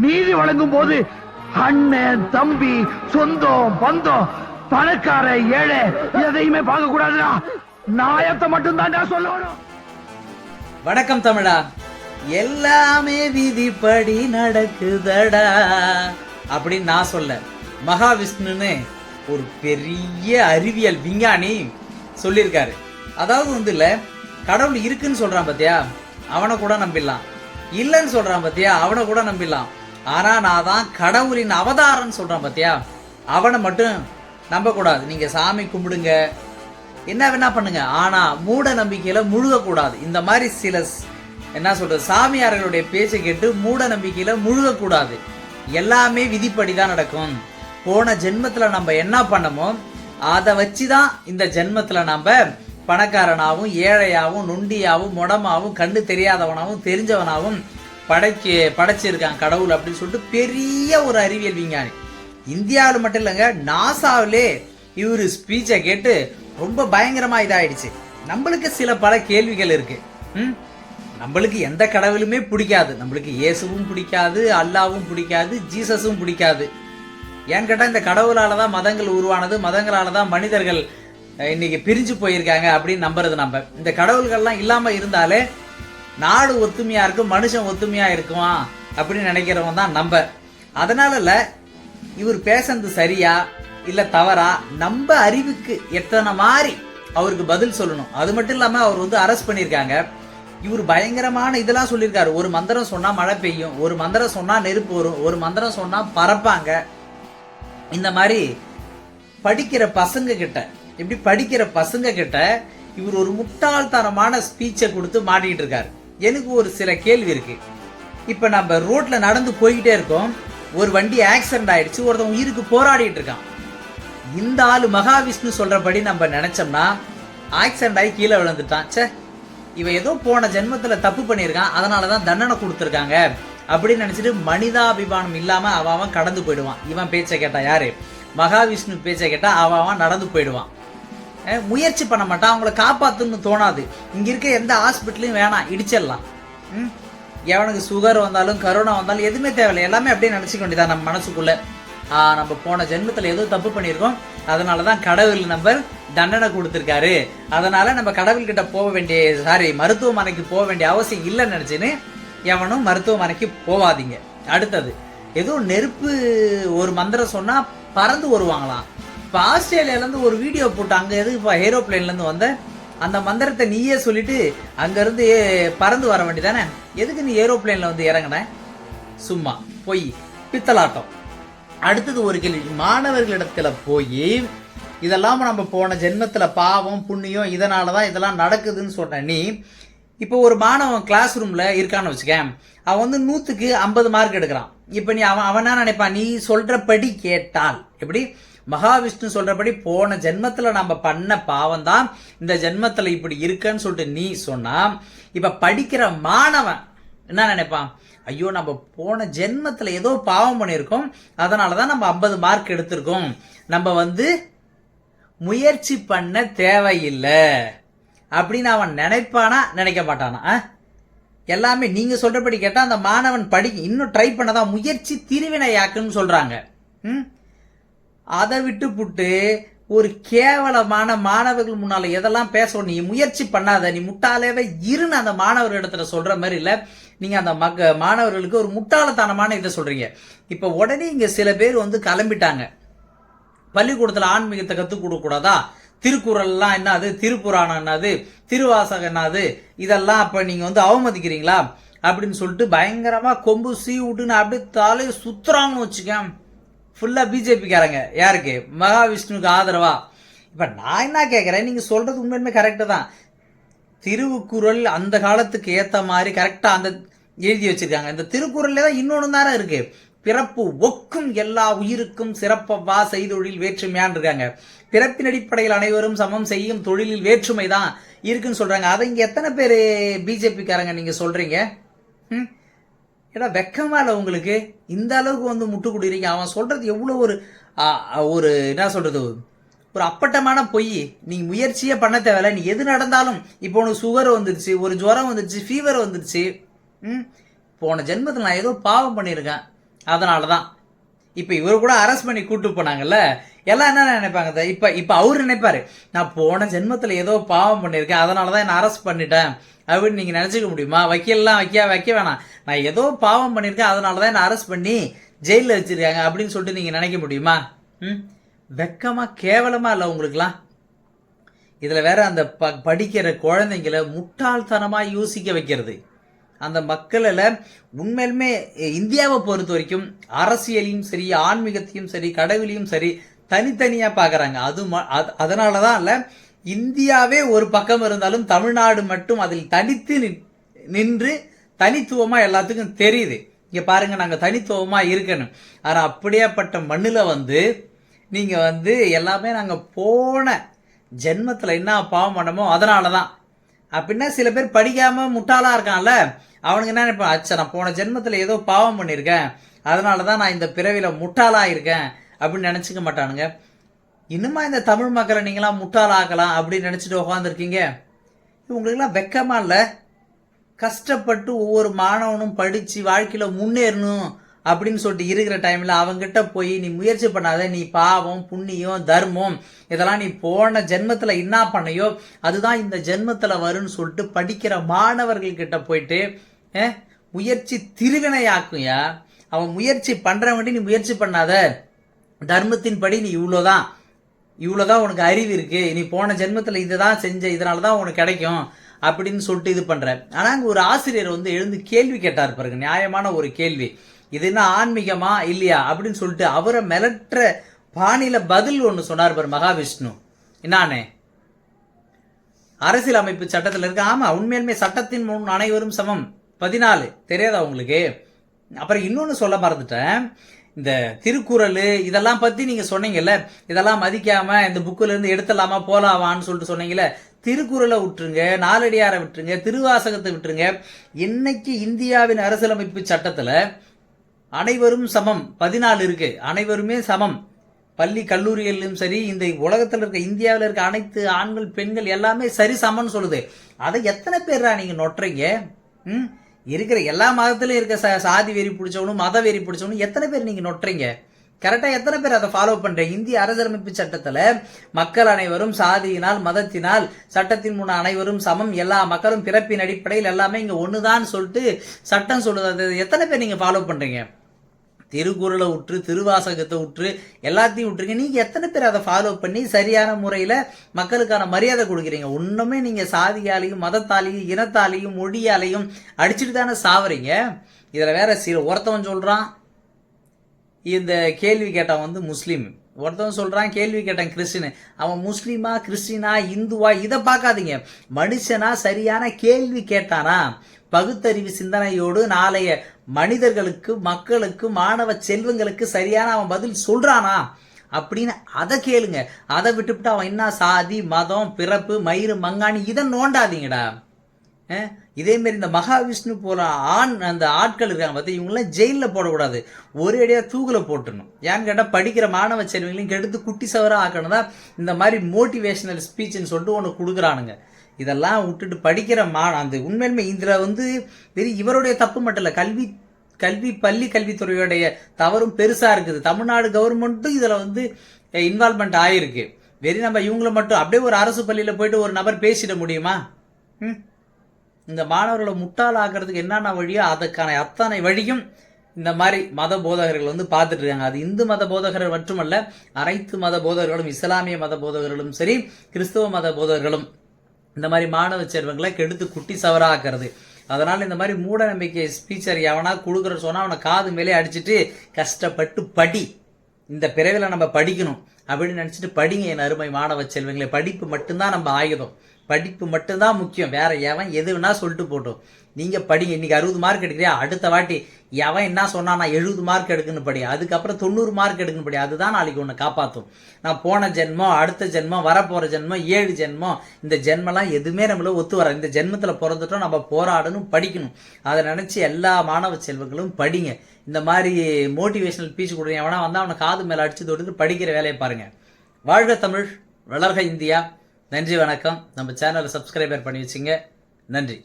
நீதி வழங்கும் போது அண்ணன் தம்பி சொந்தம் பந்தம் பணக்கார ஏழை எதையுமே பார்க்க கூடாதுடா. நாயத்தை மட்டும் தான்டா சொல்லணும். வணக்கம் தமிழா. எல்லாமே விதிப்படி நடக்குதடா. அப்படின்னு நான் சொல்ல. மகாவிஷ்ணுன்னு ஒரு பெரிய அறிவியல் விஞ்ஞானி சொல்லியிருக்காரு. அதாவது வந்து இல்லை கடவுள் இருக்குன்னு சொல்றான் பாத்தியா? அவனை கூட நம்பிடலாம். இல்லைன்னு சொல்றான் பாத்தியா? அவனை கூட நம்பிடலாம். ஆனால் நான் தான் கடவுளின் அவதாரம்னு சொல்கிறான் பார்த்தியா அவனை மட்டும் நம்பக்கூடாது நீங்கள் சாமி கும்பிடுங்க. என்ன வேணா பண்ணுங்க. ஆனால் மூட நம்பிக்கையில் முழுகக்கூடாது இந்த மாதிரி சில என்ன சொல்கிறது சாமியார்களுடைய பேச்சை கேட்டு மூட நம்பிக்கையில் முழுகக்கூடாது எல்லாமே விதிப்படி தான் நடக்கும். போன ஜென்மத்தில் நம்ம என்ன பண்ணமோ அதை வச்சு தான் இந்த ஜென்மத்தில் நம்ம பணக்காரனாகவும் ஏழையாகவும் நொண்டியாகவும் முடமாவும் கண்ணு தெரியாதவனாகவும் தெரிஞ்சவனாகவும் படைக்கு படைச்சிருக்காங்க கடவுள் அப்படின்னு சொல்லிட்டு பெரிய ஒரு அறிவியல் விஞ்ஞானி. இந்தியாவில் மட்டும் இல்லைங்க நாசாவிலே இவர் ஸ்பீச்சை கேட்டு ரொம்ப பயங்கரமாக இதாயிடுச்சு. நம்மளுக்கு சில பல கேள்விகள் இருக்கு. ம்? நம்மளுக்கு எந்த கடவுளுமே பிடிக்காது. நம்மளுக்கு இயேசுவும் பிடிக்காது அல்லாவும் பிடிக்காது ஜீசஸும் பிடிக்காது. ஏன்னு கேட்டால் இந்த கடவுளால் தான் மதங்கள் உருவானது மதங்களால் தான் மனிதர்கள் இன்னைக்கு பிரிஞ்சு போயிருக்காங்க அப்படின்னு நம்புறது நம்ம. இந்த கடவுள்கள்லாம் இல்லாமல் இருந்தாலே நாடு ஒத்துமையா இருக்கும் மனுஷன் ஒத்துமையா இருக்குமா அப்படின்னு நினைக்கிறவன் தான் நம்ப. அதனால இவர் பேசுறது சரியா இல்ல தவறா நம்ம அறிவுக்கு எத்தனை மாதிரி அவருக்கு பதில் சொல்லணும். அது மட்டும் இல்லாம அவர் வந்து அரெஸ்ட் பண்ணியிருக்காங்க. இவர் பயங்கரமான இதெல்லாம் சொல்லியிருக்காரு. ஒரு மந்திரம் சொன்னா மழை பெய்யும் ஒரு மந்திரம் சொன்னா நெருப்பு வரும் ஒரு மந்திரம் சொன்னா பறப்பாங்க. இந்த மாதிரி படிக்கிற பசங்க கிட்ட இப்படி படிக்கிற பசங்க கிட்ட இவர் ஒரு முட்டாள்தனமான ஸ்பீச்சை கொடுத்து மாட்டிக்கிட்டு இருக்காரு. எனக்கு ஒரு சில கேள்வி இருக்கு. இப்போ நம்ம ரோட்ல நடந்து போய்கிட்டே இருக்கோம். ஒரு வண்டி ஆக்சிடென்ட் ஆயிடுச்சு ஒருத்தன் உயிருக்கு போராடிட்டு இருக்கான். இந்த ஆளு மகாவிஷ்ணு சொல்றபடி நம்ம நினைச்சோம்னா ஆக்சிடென்ட் ஆகி கீழே விழுந்துட்டான். ச்சே இவன் ஏதோ போன ஜென்மத்தில் தப்பு பண்ணியிருக்கான் அதனாலதான் தண்டனை கொடுத்துருக்காங்க. அப்படின்னு நினச்சிட்டு மனிதாபிமானம் இல்லாமல் அவன் அவன் கடந்து போயிடுவான். இவன் பேச்சை கேட்டான் யாரு? மகாவிஷ்ணு பேச்சை கேட்டால் அவன் அவன் நடந்து போயிடுவான். முயற்சி பண்ண மாட்டான். அவங்கள காப்பாத்துன்னு தோணாது. இங்க இருக்க எந்த ஹாஸ்பிட்டலையும் வேணாம். இடிச்சிடலாம். ம்? எவனுக்கு சுகர் வந்தாலும் கரோனா வந்தாலும் எதுவுமே தேவையில்லை. எல்லாமே அப்படியே நினச்சிக்க வேண்டியதான் நம்ம மனசுக்குள்ள. நம்ம போன ஜென்மத்தில் ஏதோ தப்பு பண்ணியிருக்கோம். அதனால தான் கடவுள் நம்ம தண்டனை கொடுத்துருக்காரு. அதனால நம்ம கடவுள்கிட்ட போக வேண்டிய சாரி மருத்துவமனைக்கு போக வேண்டிய அவசியம் இல்லைன்னு நினச்சின்னு எவனும் மருத்துவமனைக்கு போவாதீங்க அடுத்தது ஏதோ நெருப்பு ஒரு மந்திரம் சொன்னால் பறந்து வருவாங்களாம். இப்போ ஆஸ்திரேலியாலேருந்து ஒரு வீடியோ போட்டு அங்கே எது இப்போ ஏரோப்ளேன்லேருந்து வந்த அந்த மந்திரத்தை நீயே சொல்லிட்டு அங்கேருந்து பறந்து வர வேண்டியதானே? எதுக்கு நீ ஏரோப்ளேனில் வந்து இறங்குன? சும்மா போய் பித்தலாட்டம். அடுத்தது ஒரு கேள்வி. மாணவர்களிடத்தில் போய் இதெல்லாம் நம்ம போன ஜென்மத்தில் பாவம் புண்ணியம் இதனால தான் இதெல்லாம் நடக்குதுன்னு சொன்ன நீ இப்போ ஒரு மாணவன் கிளாஸ் ரூமில் இருக்கான்னு வச்சுக்கேன். அவன் வந்து நூற்றுக்கு ஐம்பது மார்க் எடுக்கிறான். இப்போ நீ அவன் அவன் என்ன நினைப்பான்? நீ சொல்கிறபடி கேட்டால். எப்படி? மகாவிஷ்ணு சொல்றபடி போன ஜென்மத்துல நம்ம பண்ண பாவம் தான் இந்த ஜென்மத்துல இப்படி இருக்குன்னு சொல்லிட்டு நீ சொன்னா இப்ப படிக்கிற மாணவன் என்ன நினைப்பான்? ஐயோ நம்ம போன ஜென்மத்துல ஏதோ பாவம் பண்ணியிருக்கோம். அதனால தான் நம்ம ஐம்பது மார்க் எடுத்திருக்கோம். நம்ம வந்து முயற்சி பண்ண தேவையில்லை. அப்படின்னு அவன் நினைப்பானா? நினைக்க மாட்டானா? ஆ? எல்லாமே நீங்க சொல்றபடி கேட்டா அந்த மாணவன் படி இன்னும் ட்ரை பண்ணதான் முயற்சி திருவினையாக்குன்னு சொல்றாங்க. ம்? அதை விட்டு புட்டு ஒரு கேவலமான மாணவர்கள் முன்னால எதெல்லாம் பேசணும்? நீ முயற்சி பண்ணாத. நீ முட்டாளவே இருன்னு அந்த மாணவர் இடத்துல சொல்ற மாதிரி இல்ல. நீங்க அந்த மக்க மாணவர்களுக்கு ஒரு முட்டாளத்தனமான இதை சொல்றீங்க. இப்ப உடனே இங்க சில பேர் வந்து கிளம்பிட்டாங்க. பள்ளிக்கூடத்துல ஆன்மீகத்தை கத்துக் கொடுக்க கூடாதா? திருக்குறள்லாம் என்னது? திருப்புராணம் என்னது? திருவாசகம் என்னது? இதெல்லாம் அப்ப நீங்க வந்து அவமதிக்கிறீங்களா? அப்படின்னு சொல்லிட்டு பயங்கரமா கொம்பு சீ விட்டுன்னு அப்படியே தலையை சுத்துறாங்கன்னு வச்சுக்கேன் ஃபுல்லாக பிஜேபிக்காரங்க யாருக்கு? மகாவிஷ்ணுவுக்கு ஆதரவா? இப்போ நான் என்ன கேட்குறேன் நீங்கள் சொல்கிறது உண்மையுமே கரெக்டு தான். திருக்குறள் அந்த காலத்துக்கு ஏற்ற மாதிரி கரெக்டாக அந்த எழுதி வச்சுருக்காங்க. இந்த திருக்குறள்ல தான் இன்னொன்று தானே இருக்குது பிறப்பு ஒக்கும் எல்லா உயிருக்கும் சிறப்பவா செய்தொழில் வேற்றுமையான் இருக்காங்க. பிறப்பின் அடிப்படையில் அனைவரும் சமம் செய்யும் தொழிலில் வேற்றுமை தான் இருக்குன்னு சொல்கிறாங்க அதை இங்கே எத்தனை பேர் பிஜேபிக்காரங்க நீங்கள் சொல்கிறீங்க ம்? ஏன்னா வெக்கமா இல்லை உங்களுக்கு? இந்த அளவுக்கு வந்து முட்டு கொடுக்குறீங்க. அவன் சொல்றது எவ்வளோ ஒரு ஒரு என்ன சொல்றது? ஒரு அப்பட்டமான பொய். நீ முயற்சியே பண்ண தேவையில்ல. நீ எது நடந்தாலும் இப்போ உனக்கு சுகர் வந்துருச்சு ஒரு ஜுரம் வந்துருச்சு ஃபீவர் வந்துருச்சு ம் போன ஜென்மத்தில் நான் ஏதோ பாவம் பண்ணியிருக்கேன். அதனால தான் இப்போ இவர் கூட அரெஸ்ட் பண்ணி கூட்டு போனாங்கல்ல? எல்லாம் என்ன நினைப்பாங்க இப்போ இப்போ அவர் நினைப்பாரு நான் போன ஜென்மத்தில் ஏதோ பாவம் பண்ணியிருக்கேன். அதனால தான் என்னை அரெஸ்ட் பண்ணிட்டேன். அப்படின்னு நீங்கள் நினச்சிக்க முடியுமா? வைக்கலாம் வைக்க வைக்க வேணாம். நான் ஏதோ பாவம் பண்ணியிருக்கேன் அதனால தான் என்ன அரெஸ்ட் பண்ணி ஜெயிலில் வச்சிருக்காங்க அப்படின்னு சொல்லிட்டு நீங்கள் நினைக்க முடியுமா? ம்? வெக்கமாக கேவலமாக இல்லை உங்களுக்குலாம் இதில் வேற அந்த ப படிக்கிற குழந்தைங்கள முட்டாள்தனமாக யோசிக்க வைக்கிறது. அந்த மக்களில் உண்மையிலுமே இந்தியாவை பொறுத்த வரைக்கும் அரசியலையும் சரி ஆன்மீகத்தையும் சரி கடவுளையும் சரி தனித்தனியாக பார்க்குறாங்க அது ம- அது- அதனால தான் இல்லை இந்தியாவே ஒரு பக்கம் இருந்தாலும் தமிழ்நாடு மட்டும் அதில் தனித்து நின்- நின்று தனித்துவமாக எல்லாத்துக்கும் தெரியுது. இங்கே பாருங்கள் நாங்கள் தனித்துவமாக இருக்கணும். ஆனால் அப்படியேப்பட்ட மண்ணில் வந்து நீங்கள் வந்து எல்லாமே நாங்கள் போன ஜென்மத்தில் என்ன பாவம் பண்ணமோ அதனால தான் அப்படின்னா சில பேர் படிக்காமல் முட்டாளாக இருக்கான்ல அவனுக்கு என்ன நினைப்பான் அச்சா நான் போன ஜென்மத்தில் ஏதோ பாவம் பண்ணியிருக்கேன் அதனால தான் நான் இந்த பிறவியில் முட்டாளாக இருக்கேன். அப்படின்னு நினச்சிக்க மாட்டானுங்க. இன்னுமா இந்த தமிழ் மக்களை நீங்களாம் முட்டாளாக்கலாம் அப்படின்னு நினச்சிட்டு உட்காந்துருக்கீங்க உங்களுக்கெல்லாம் வெக்கமாக இல்லை. கஷ்டப்பட்டு ஒவ்வொரு மாணவனும் படித்து வாழ்க்கையில் முன்னேறணும் அப்படின்னு சொல்லிட்டு இருக்கிற டைமில் அவங்ககிட்ட போய் நீ முயற்சி பண்ணாத. நீ பாவம் புண்ணியம் தர்மம் இதெல்லாம் நீ போன ஜென்மத்தில் என்ன பண்ணையோ அதுதான் இந்த ஜென்மத்தில் வரும்னு சொல்லிட்டு படிக்கிற மாணவர்கள்கிட்ட போயிட்டு முயற்சி திருவினையாக்குயா அவன் முயற்சி பண்ணுறவன்ட்டு நீ முயற்சி பண்ணாத. தர்மத்தின் படி நீ இவ்வளோதான் இவ்வளோதான் உனக்கு அறிவு இருக்கு. நீ போன ஜென்மத்தில் இதுதான் செஞ்ச இதனால தான் உனக்கு கிடைக்கும் அப்படின்னு சொல்லிட்டு இது பண்ற. ஆனா அங்க ஒரு ஆசிரியர் வந்து எழுந்து கேள்வி கேட்டார் பாருங்க நியாயமான ஒரு கேள்வி. இது என்ன ஆன்மீகமா இல்லையா அப்படின்னு சொல்லிட்டு அவரை மிரட்டுற பாணியில பதில் ஒன்று சொன்னார் பாரு மகாவிஷ்ணு. என்னானே அரசியல் அமைப்பு சட்டத்தில் இருக்கு. ஆமா உண்மையிலுமே சட்டத்தின் முன் அனைவரும் சமம். பதினாலு தெரியாதா உங்களுக்கு? அப்புறம் இன்னொன்று சொல்ல மறந்துட்டேன். இந்த திருக்குறள் இதெல்லாம் பத்தி நீங்க சொன்னீங்கல்ல இதெல்லாம் மதிக்காம இந்த புக்கில் இருந்து எடுத்துடலாமா போகலாமான்னு சொல்லிட்டு சொன்னீங்கல்ல திருக்குறளை விட்டுருங்க நாலடியாரை விட்டுருங்க திருவாசகத்தை விட்டுருங்க. இன்னைக்கு இந்தியாவின் அரசியலமைப்பு சட்டத்துல அனைவரும் சமம் பதினாலு இருக்கு அனைவருமே சமம். பள்ளி கல்லூரிகளிலும் சரி இந்த உலகத்தில் இருக்க இந்தியாவில் இருக்க அனைத்து ஆண்கள் பெண்கள் எல்லாமே சரி சமம்னு சொல்லுது. அதை எத்தனை பேரா நீங்க நொட்டுறீங்க? ம்? இருக்கிற எல்லா மதத்திலும் இருக்க ச சாதி வெறி பிடிச்சவனும் மத வெறி பிடிச்சவனும் எத்தனை பேர் நீங்க நொட்டுறீங்க? கரெக்டாக எத்தனை பேர் அதை ஃபாலோ பண்ணுறீங்க இந்திய அரசியலமைப்பு சட்டத்தில் மக்கள் அனைவரும் சாதியினால் மதத்தினால் சட்டத்தின் முன் அனைவரும் சமம். எல்லா மக்களும் பிறப்பின் அடிப்படையில் எல்லாமே இங்கே ஒன்று தான் சொல்லிட்டு சட்டம் சொல்லுது. எத்தனை பேர் நீங்கள் ஃபாலோ பண்ணுறீங்க திருக்குறளை விட்டு திருவாசகத்தை விட்டு எல்லாத்தையும் விட்டுருங்க நீங்கள் எத்தனை பேர் அதை ஃபாலோ பண்ணி சரியான முறையில் மக்களுக்கான மரியாதை கொடுக்குறீங்க? ஒன்றுமே நீங்கள் சாதியாலையும் மதத்தாலையும் இனத்தாலையும் மொழியாலையும் அடிச்சுட்டு தானே சாவறீங்க. இதில் வேற சில ஒருத்தவன் சொல்கிறான் இந்த கேள்வி கேட்டான் வந்து முஸ்லீம். ஒருத்தவன் சொல்கிறான் கேள்வி கேட்டான் கிறிஸ்டின். அவன் முஸ்லீமா கிறிஸ்டினா இந்துவா இதை பார்க்காதீங்க. மனுஷனா சரியான கேள்வி கேட்டானா பகுத்தறிவு சிந்தனையோடு நாளைய மனிதர்களுக்கு மக்களுக்கு மாணவ செல்வங்களுக்கு சரியான அவன் பதில் சொல்றானா அப்படின்னு அதை கேளுங்க. அதை விட்டுவிட்டு அவன் என்ன சாதி மதம் பிறப்பு மயிறு மங்காணி இதை நோண்டாதீங்கடா. அஹ், இதே மாதிரி இந்த மகாவிஷ்ணு போல ஆண் அந்த ஆட்கள் இருக்காங்க பார்த்து இவங்களாம் ஜெயிலில் போடக்கூடாது. ஒரு அடியாக தூக்கில் போட்டுடணும். ஏன்னு கேட்டால் படிக்கிற மாணவ செல்வங்களையும் கெடுத்து குட்டி சவராக ஆக்கணும் தான் இந்த மாதிரி மோட்டிவேஷனல் ஸ்பீச்சுன்னு சொல்லிட்டு ஒன்று கொடுக்குறானுங்க. இதெல்லாம் விட்டுட்டு படிக்கிற மா அந்த உண்மையுமே இதில் வந்து வெறும் இவருடைய தப்பு மட்டும் இல்லை கல்வி கல்வி பள்ளி கல்வித்துறையுடைய தவறும் பெருசாக இருக்குது. தமிழ்நாடு கவர்மெண்ட்டும் இதில் வந்து இன்வால்மெண்ட் ஆகிருக்கு வெறி நம்ம இவங்கள மட்டும் அப்படியே ஒரு அரசு பள்ளியில் போயிட்டு ஒரு நபர் பேசிட முடியுமா? ம்? இந்த மாணவர்களை முட்டாளாக்குறதுக்கு என்னென்ன வழியோ அதுக்கான அத்தனை வழியும் இந்த மாதிரி மத போதகர்கள் வந்து பார்த்துட்டு இருக்காங்க. அது இந்து மத போதகர்கள் மட்டுமல்ல அனைத்து மத போதகர்களும் இஸ்லாமிய மத போதகர்களும் சரி கிறிஸ்தவ மத போதகர்களும். இந்த மாதிரி மாணவ செல்வங்களை கெடுத்து குட்டி சவராக்குறது. அதனால் இந்த மாதிரி மூட நம்பிக்கை ஸ்பீச்சர் எவனா கொடுக்குற சொன்னால் அவனை காது மேலே அடிச்சிட்டு கஷ்டப்பட்டு படி. இந்த பிறவில நம்ம படிக்கணும் அப்படின்னு நினச்சிட்டு படிங்க என் அருமை மாணவ செல்வங்களே. படிப்பு மட்டும்தான் நம்ம ஆயுதம். படிப்பு மட்டும்தான் முக்கியம். வேற எவன் எது வேணா சொல்லிட்டு போட்டோம். நீங்கள் படிங்க. இன்னைக்கு அறுபது மார்க் எடுக்கிறியா? அடுத்த வாட்டி எவன் என்ன சொன்னா நான் எழுபது மார்க் எடுக்கணும் படி. அதுக்கப்புறம் தொண்ணூறு மார்க் எடுக்கணும் படி. அதுதான் நாளைக்கு உன்னை காப்பாற்றும் நான் போன ஜென்மம் அடுத்த ஜென்மம் வரப்போகிற ஜென்மம் ஏழு ஜென்மம் இந்த ஜென்மெல்லாம் எதுவுமே நம்மள ஒத்து வர இந்த ஜென்மத்தில் பிறந்துட்டோம் நம்ம போராடணும் படிக்கணும். அதை நினச்சி எல்லா மாணவ செல்வங்களும் படிங்க. இந்த மாதிரி மோட்டிவேஷனல் பீச் கொடுங்க. எவனா வந்தால் அவனை காது மேலே அடித்து தொட்டு படிக்கிற வேலையை பாருங்கள் வாழ்க தமிழ் வளர்க இந்தியா. நன்றி வணக்கம். நம்ம சேனலை சப்ஸ்கிரைபர் பண்ணி வச்சுங்க. நன்றி.